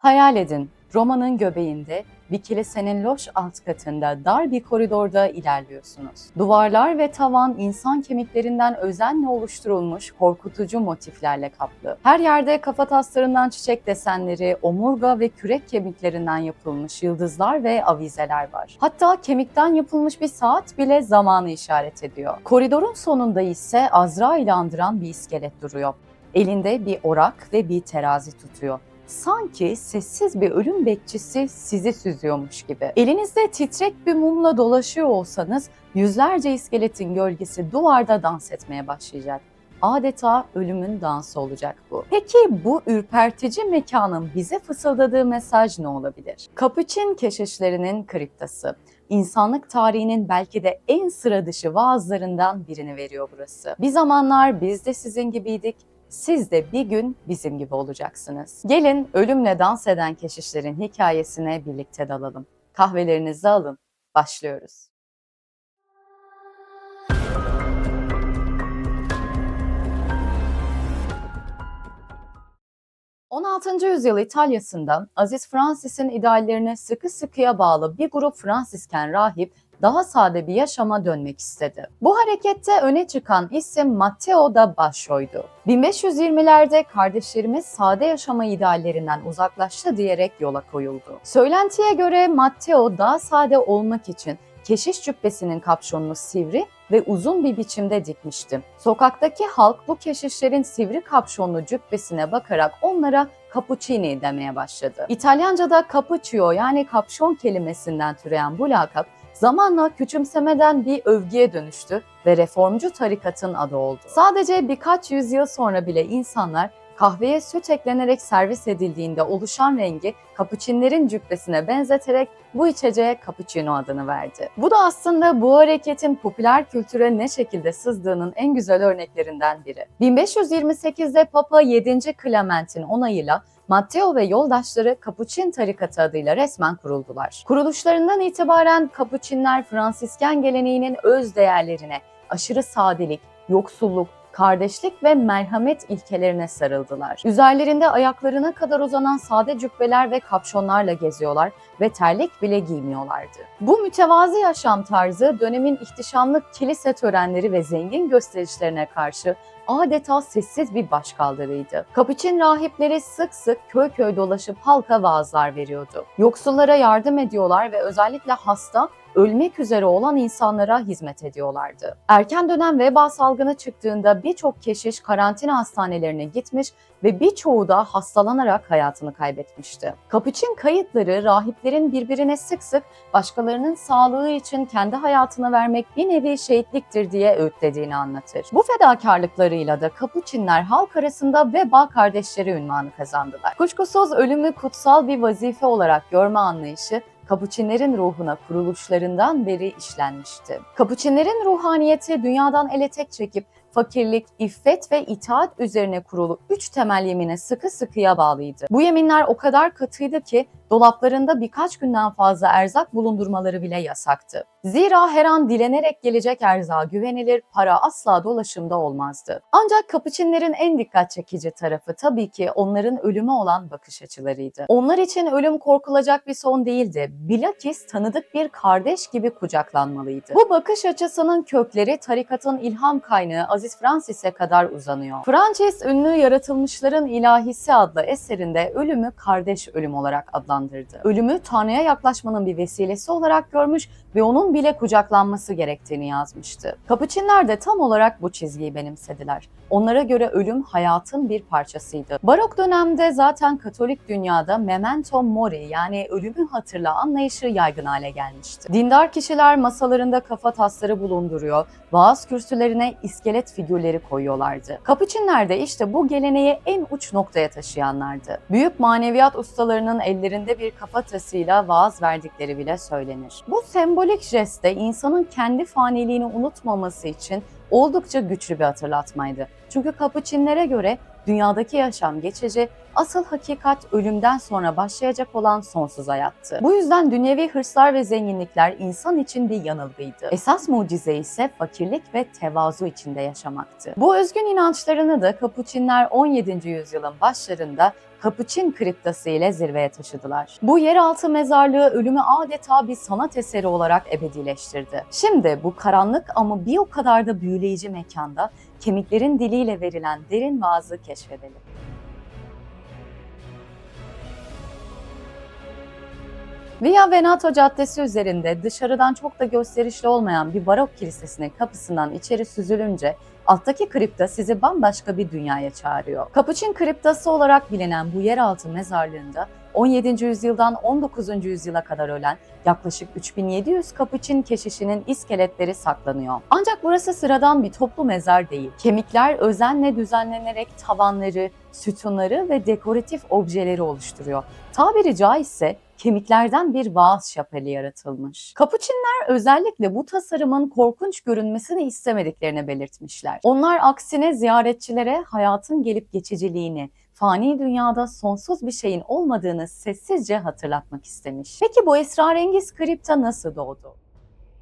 Hayal edin, Roma'nın göbeğinde bir kilisenin loş alt katında dar bir koridorda ilerliyorsunuz. Duvarlar ve tavan insan kemiklerinden özenle oluşturulmuş korkutucu motiflerle kaplı. Her yerde kafa taslarından çiçek desenleri, omurga ve kürek kemiklerinden yapılmış yıldızlar ve avizeler var. Hatta kemikten yapılmış bir saat bile zamanı işaret ediyor. Koridorun sonunda ise Azra ile andıran bir iskelet duruyor. Elinde bir orak ve bir terazi tutuyor sanki sessiz bir ölüm bekçisi sizi süzüyormuş gibi. Elinizde titrek bir mumla dolaşıyor olsanız yüzlerce iskeletin gölgesi duvarda dans etmeye başlayacak. Adeta ölümün dansı olacak bu. Peki bu ürpertici mekanın bize fısıldadığı mesaj ne olabilir? Kapuçin keşişlerinin kriptası. İnsanlık tarihinin belki de en sıra dışı vaazlarından birini veriyor burası. Bir zamanlar biz de sizin gibiydik siz de bir gün bizim gibi olacaksınız. Gelin ölümle dans eden keşişlerin hikayesine birlikte dalalım. Kahvelerinizi alın. Başlıyoruz. ...16. yüzyıl İtalya'sında Aziz Francis'in ideallerine sıkı sıkıya bağlı bir grup Fransisken rahip daha sade bir yaşama dönmek istedi. Bu harekette öne çıkan isim Matteo da Basho'ydu. 1520'lerde kardeşlerimiz sade yaşama ideallerinden uzaklaştı diyerek yola koyuldu. Söylentiye göre Matteo daha sade olmak için keşiş cübbesinin kapşonunu sivri ve uzun bir biçimde dikmişti. Sokaktaki halk bu keşişlerin sivri kapşonlu cübbesine bakarak onlara cappuccini demeye başladı. İtalyanca'da cappuccio yani kapşon kelimesinden türeyen bu lakap zamanla küçümsemeden bir övgüye dönüştü ve reformcu tarikatın adı oldu. Sadece birkaç yüzyıl sonra bile insanlar kahveye süt eklenerek servis edildiğinde oluşan rengi kapuçinlerin cübbesine benzeterek bu içeceğe cappuccino adını verdi. Bu da aslında bu hareketin popüler kültüre ne şekilde sızdığının en güzel örneklerinden biri. 1528'de Papa 7. Clement'in onayıyla Matteo ve yoldaşları Kapuçin tarikatı adıyla resmen kuruldular. Kuruluşlarından itibaren Kapuçinler Fransisken geleneğinin öz değerlerine, aşırı sadelik, yoksulluk, kardeşlik ve merhamet ilkelerine sarıldılar. Üzerlerinde ayaklarına kadar uzanan sade cübbeler ve kapşonlarla geziyorlar ve terlik bile giymiyorlardı. Bu mütevazi yaşam tarzı dönemin ihtişamlı kilise törenleri ve zengin gösterişlerine karşı adeta sessiz bir başkaldırıydı. Kapuçin rahipleri sık sık köy köy dolaşıp halka vaazlar veriyordu. Yoksullara yardım ediyorlar ve özellikle hasta ölmek üzere olan insanlara hizmet ediyorlardı. Erken dönem veba salgını çıktığında birçok keşiş karantina hastanelerine gitmiş ve birçoğu da hastalanarak hayatını kaybetmişti. Kapuçin kayıtları rahiplerin birbirine sık sık başkalarının sağlığı için kendi hayatını vermek bir nevi şehitliktir diye öğütlediğini anlatır. Bu fedakarlıklarıyla da Kapuçinler halk arasında veba kardeşleri ünvanı kazandılar. Kuşkusuz ölümü kutsal bir vazife olarak görme anlayışı Kapuçinlerin ruhuna kuruluşlarından beri işlenmişti. Kapuçinlerin ruhaniyeti dünyadan ele tek çekip fakirlik, iffet ve itaat üzerine kurulu üç temel yemine sıkı sıkıya bağlıydı. Bu yeminler o kadar katıydı ki dolaplarında birkaç günden fazla erzak bulundurmaları bile yasaktı. Zira her an dilenerek gelecek erzağa güvenilir, para asla dolaşımda olmazdı. Ancak kapıçinlerin en dikkat çekici tarafı tabii ki onların ölüme olan bakış açılarıydı. Onlar için ölüm korkulacak bir son değildi. Bilakis tanıdık bir kardeş gibi kucaklanmalıydı. Bu bakış açısının kökleri tarikatın ilham kaynağı Aziz Francis'e kadar uzanıyor. Francis ünlü Yaratılmışların İlahisi adlı eserinde ölümü kardeş ölüm olarak adlandırdı. Ölümü Tanrı'ya yaklaşmanın bir vesilesi olarak görmüş ve onun bile kucaklanması gerektiğini yazmıştı. Kapuçinler de tam olarak bu çizgiyi benimsediler. Onlara göre ölüm hayatın bir parçasıydı. Barok dönemde zaten Katolik dünyada memento mori yani ölümü hatırla anlayışı yaygın hale gelmişti. Dindar kişiler masalarında kafa tasları bulunduruyor, vaaz kürsülerine iskelet figürleri koyuyorlardı. Kapuçinler de işte bu geleneği en uç noktaya taşıyanlardı. Büyük maneviyat ustalarının ellerinde bir kafatasıyla vaaz verdikleri bile söylenir. Bu sembolik jest de insanın kendi faniliğini unutmaması için oldukça güçlü bir hatırlatmaydı. Çünkü Kapuçinlere göre dünyadaki yaşam geçici, asıl hakikat ölümden sonra başlayacak olan sonsuz hayattı. Bu yüzden dünyevi hırslar ve zenginlikler insan için bir yanılgıydı. Esas mucize ise fakirlik ve tevazu içinde yaşamaktı. Bu özgün inançlarını da Kapuçinler 17. yüzyılın başlarında Kapuçin kriptası ile zirveye taşıdılar. Bu yeraltı mezarlığı ölümü adeta bir sanat eseri olarak ebedileştirdi. Şimdi bu karanlık ama bir o kadar da büyüleyici mekanda kemiklerin diliyle verilen derin vaazı keşfedelim. Via Venato Caddesi üzerinde dışarıdan çok da gösterişli olmayan bir barok kilisesinin kapısından içeri süzülünce alttaki kripta sizi bambaşka bir dünyaya çağırıyor. Kapuçin kriptası olarak bilinen bu yeraltı mezarlığında 17. yüzyıldan 19. yüzyıla kadar ölen yaklaşık 3700 Kapuçin keşişinin iskeletleri saklanıyor. Ancak burası sıradan bir toplu mezar değil. Kemikler özenle düzenlenerek tavanları, sütunları ve dekoratif objeleri oluşturuyor. Tabiri caizse kemiklerden bir vaaz şapeli yaratılmış. Kapuçinler özellikle bu tasarımın korkunç görünmesini istemediklerini belirtmişler. Onlar aksine ziyaretçilere hayatın gelip geçiciliğini, fani dünyada sonsuz bir şeyin olmadığını sessizce hatırlatmak istemiş. Peki bu esrarengiz kripta nasıl doğdu?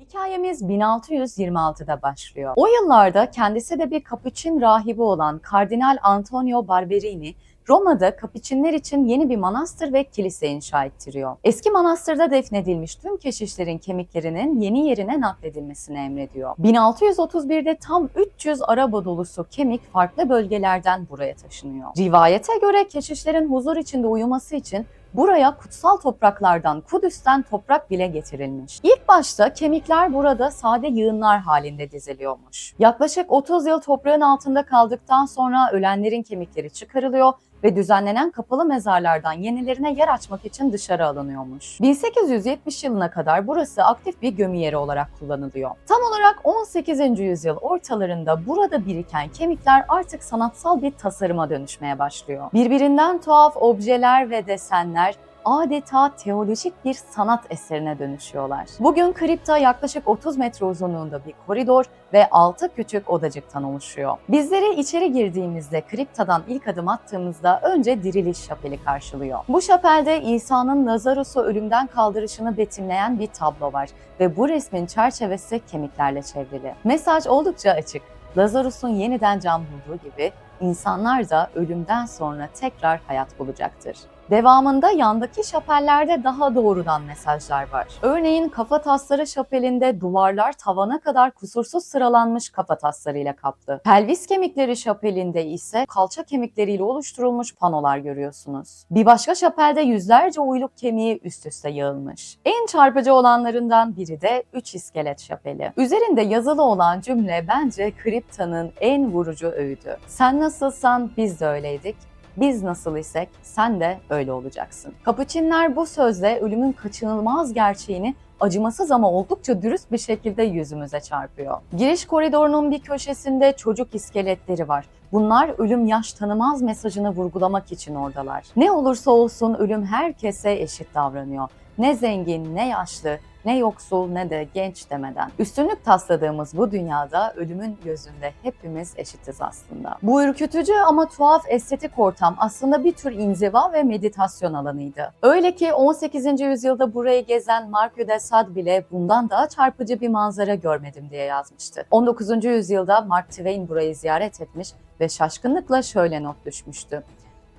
Hikayemiz 1626'da başlıyor. O yıllarda kendisi de bir kapuçin rahibi olan Kardinal Antonio Barberini Roma'da kapuçinler için yeni bir manastır ve kilise inşa ettiriyor. Eski manastırda defnedilmiş tüm keşişlerin kemiklerinin yeni yerine nakledilmesini emrediyor. 1631'de tam 300 araba dolusu kemik farklı bölgelerden buraya taşınıyor. Rivayete göre keşişlerin huzur içinde uyuması için Buraya kutsal topraklardan, Kudüs'ten toprak bile getirilmiş. İlk başta kemikler burada sade yığınlar halinde diziliyormuş. Yaklaşık 30 yıl toprağın altında kaldıktan sonra ölenlerin kemikleri çıkarılıyor ve düzenlenen kapalı mezarlardan yenilerine yer açmak için dışarı alınıyormuş. 1870 yılına kadar burası aktif bir gömü yeri olarak kullanılıyor. Tam olarak 18. yüzyıl ortalarında burada biriken kemikler artık sanatsal bir tasarıma dönüşmeye başlıyor. Birbirinden tuhaf objeler ve desenler adeta teolojik bir sanat eserine dönüşüyorlar. Bugün kripta yaklaşık 30 metre uzunluğunda bir koridor ve 6 küçük odacıktan oluşuyor. Bizleri içeri girdiğimizde kriptadan ilk adım attığımızda önce diriliş şapeli karşılıyor. Bu şapelde İsa'nın Lazarus'u ölümden kaldırışını betimleyen bir tablo var ve bu resmin çerçevesi kemiklerle çevrili. Mesaj oldukça açık. Lazarus'un yeniden can bulduğu gibi insanlar da ölümden sonra tekrar hayat bulacaktır. Devamında yandaki şapellerde daha doğrudan mesajlar var. Örneğin kafa tasları şapelinde duvarlar tavana kadar kusursuz sıralanmış kafa taslarıyla kaplı. Pelvis kemikleri şapelinde ise kalça kemikleriyle oluşturulmuş panolar görüyorsunuz. Bir başka şapelde yüzlerce uyluk kemiği üst üste yığılmış. En çarpıcı olanlarından biri de 3 iskelet şapeli. Üzerinde yazılı olan cümle bence kriptanın en vurucu öğüdü. Sen nasılsan biz de öyleydik. Biz nasıl isek sen de öyle olacaksın. Kapuçinler bu sözle ölümün kaçınılmaz gerçeğini acımasız ama oldukça dürüst bir şekilde yüzümüze çarpıyor. Giriş koridorunun bir köşesinde çocuk iskeletleri var. Bunlar ölüm yaş tanımaz mesajını vurgulamak için oradalar. Ne olursa olsun ölüm herkese eşit davranıyor. Ne zengin, ne yaşlı, ne yoksul ne de genç demeden. Üstünlük tasladığımız bu dünyada ölümün gözünde hepimiz eşitiz aslında. Bu ürkütücü ama tuhaf estetik ortam aslında bir tür inziva ve meditasyon alanıydı. Öyle ki 18. yüzyılda burayı gezen Marquis de Sade bile bundan daha çarpıcı bir manzara görmedim diye yazmıştı. 19. yüzyılda Mark Twain burayı ziyaret etmiş ve şaşkınlıkla şöyle not düşmüştü.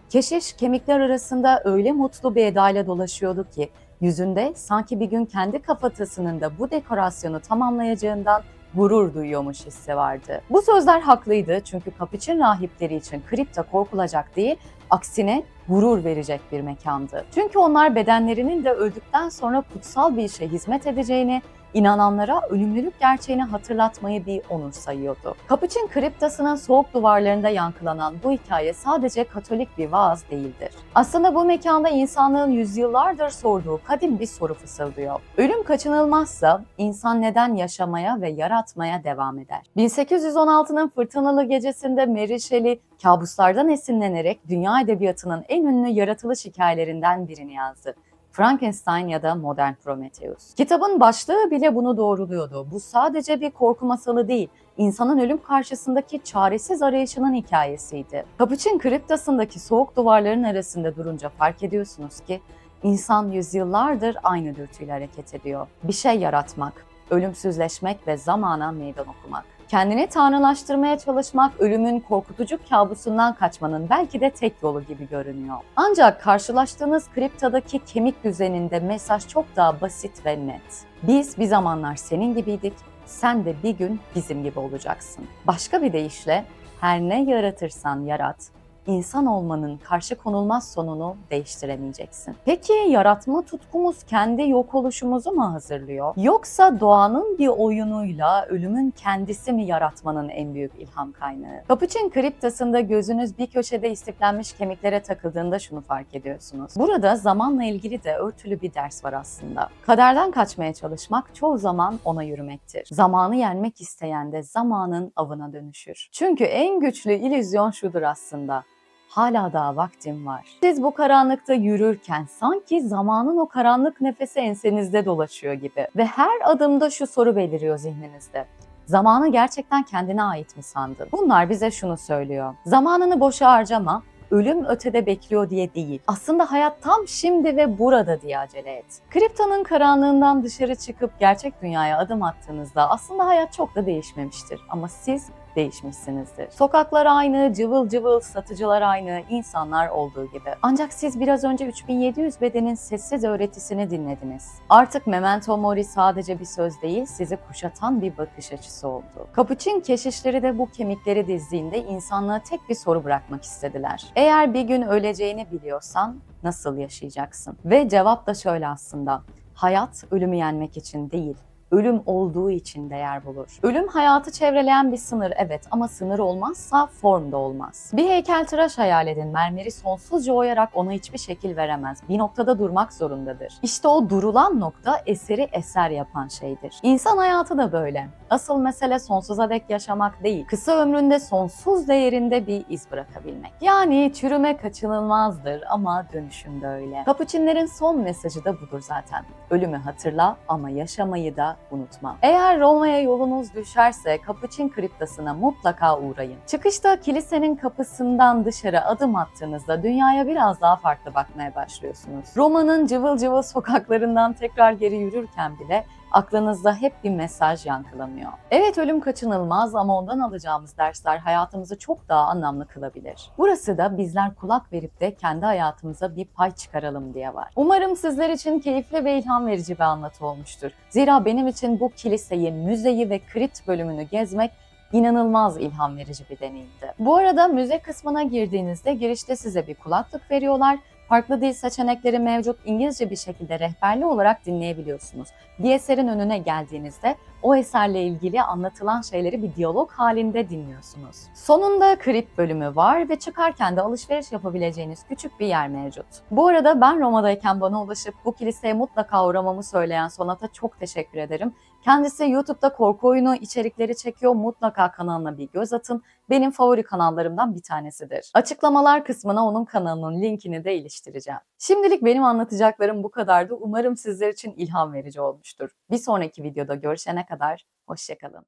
Keşiş kemikler arasında öyle mutlu bir edayla dolaşıyordu ki yüzünde sanki bir gün kendi kafatasının da bu dekorasyonu tamamlayacağından gurur duyuyormuş hissi vardı. Bu sözler haklıydı çünkü kapuçin rahipleri için kripta korkulacak değil, aksine gurur verecek bir mekandı. Çünkü onlar bedenlerinin de öldükten sonra kutsal bir işe hizmet edeceğini, inananlara ölümlülük gerçeğini hatırlatmayı bir onur sayıyordu. Kapuçin kriptasının soğuk duvarlarında yankılanan bu hikaye sadece katolik bir vaaz değildir. Aslında bu mekanda insanlığın yüzyıllardır sorduğu kadim bir soru fısıldıyor. Ölüm kaçınılmazsa insan neden yaşamaya ve yaratmaya devam eder? 1816'nın fırtınalı gecesinde Mary Shelley kabuslardan esinlenerek dünya edebiyatının en ünlü yaratılış hikayelerinden birini yazdı. Frankenstein ya da Modern Prometheus. Kitabın başlığı bile bunu doğruluyordu. Bu sadece bir korku masalı değil, insanın ölüm karşısındaki çaresiz arayışının hikayesiydi. Kapuçin kriptasındaki soğuk duvarların arasında durunca fark ediyorsunuz ki insan yüzyıllardır aynı dürtüyle hareket ediyor. Bir şey yaratmak, ölümsüzleşmek ve zamana meydan okumak. Kendini tanrılaştırmaya çalışmak ölümün korkutucu kabusundan kaçmanın belki de tek yolu gibi görünüyor. Ancak karşılaştığınız kriptadaki kemik düzeninde mesaj çok daha basit ve net. Biz bir zamanlar senin gibiydik, sen de bir gün bizim gibi olacaksın. Başka bir deyişle her ne yaratırsan yarat, insan olmanın karşı konulmaz sonunu değiştiremeyeceksin. Peki yaratma tutkumuz kendi yok oluşumuzu mu hazırlıyor? Yoksa doğanın bir oyunuyla ölümün kendisi mi yaratmanın en büyük ilham kaynağı? Kapuçin kriptasında gözünüz bir köşede istiflenmiş kemiklere takıldığında şunu fark ediyorsunuz. Burada zamanla ilgili de örtülü bir ders var aslında. Kaderden kaçmaya çalışmak çoğu zaman ona yürümektir. Zamanı yenmek isteyen de zamanın avına dönüşür. Çünkü en güçlü illüzyon şudur aslında hala daha vaktim var. Siz bu karanlıkta yürürken sanki zamanın o karanlık nefesi ensenizde dolaşıyor gibi ve her adımda şu soru beliriyor zihninizde. Zamanı gerçekten kendine ait mi sandın? Bunlar bize şunu söylüyor. Zamanını boşa harcama, ölüm ötede bekliyor diye değil. Aslında hayat tam şimdi ve burada diye acele et. Kriptonun karanlığından dışarı çıkıp gerçek dünyaya adım attığınızda aslında hayat çok da değişmemiştir. Ama siz değişmişsinizdir. Sokaklar aynı, cıvıl cıvıl, satıcılar aynı, insanlar olduğu gibi. Ancak siz biraz önce 3700 bedenin sessiz öğretisini dinlediniz. Artık Memento Mori sadece bir söz değil, sizi kuşatan bir bakış açısı oldu. Kapuçin keşişleri de bu kemikleri dizdiğinde insanlığa tek bir soru bırakmak istediler. Eğer bir gün öleceğini biliyorsan nasıl yaşayacaksın? Ve cevap da şöyle aslında. Hayat ölümü yenmek için değil, ölüm olduğu için değer bulur. Ölüm hayatı çevreleyen bir sınır evet ama sınır olmazsa form da olmaz. Bir heykeltıraş hayal edin. Mermeri sonsuzca oyarak ona hiçbir şekil veremez. Bir noktada durmak zorundadır. İşte o durulan nokta eseri eser yapan şeydir. İnsan hayatı da böyle. Asıl mesele sonsuza dek yaşamak değil. Kısa ömründe sonsuz değerinde bir iz bırakabilmek. Yani çürüme kaçınılmazdır ama dönüşüm de öyle. Kapuçinlerin son mesajı da budur zaten. Ölümü hatırla ama yaşamayı da unutma. Eğer Roma'ya yolunuz düşerse Kapuçin kriptasına mutlaka uğrayın. Çıkışta kilisenin kapısından dışarı adım attığınızda dünyaya biraz daha farklı bakmaya başlıyorsunuz. Roma'nın cıvıl cıvıl sokaklarından tekrar geri yürürken bile aklınızda hep bir mesaj yankılanıyor. Evet ölüm kaçınılmaz ama ondan alacağımız dersler hayatımızı çok daha anlamlı kılabilir. Burası da bizler kulak verip de kendi hayatımıza bir pay çıkaralım diye var. Umarım sizler için keyifli ve ilham verici bir anlatı olmuştur. Zira benim için bu kiliseyi, müzeyi ve kript bölümünü gezmek inanılmaz ilham verici bir deneyimdi. Bu arada müze kısmına girdiğinizde girişte size bir kulaklık veriyorlar farklı dil seçenekleri mevcut İngilizce bir şekilde rehberli olarak dinleyebiliyorsunuz. Bir eserin önüne geldiğinizde o eserle ilgili anlatılan şeyleri bir diyalog halinde dinliyorsunuz. Sonunda krip bölümü var ve çıkarken de alışveriş yapabileceğiniz küçük bir yer mevcut. Bu arada ben Roma'dayken bana ulaşıp bu kiliseye mutlaka uğramamı söyleyen Sonat'a çok teşekkür ederim. Kendisi YouTube'da korku oyunu içerikleri çekiyor. Mutlaka kanalına bir göz atın. Benim favori kanallarımdan bir tanesidir. Açıklamalar kısmına onun kanalının linkini de iliştireceğim. Şimdilik benim anlatacaklarım bu kadardı. Umarım sizler için ilham verici olmuştur. Bir sonraki videoda görüşene kadar hoşçakalın.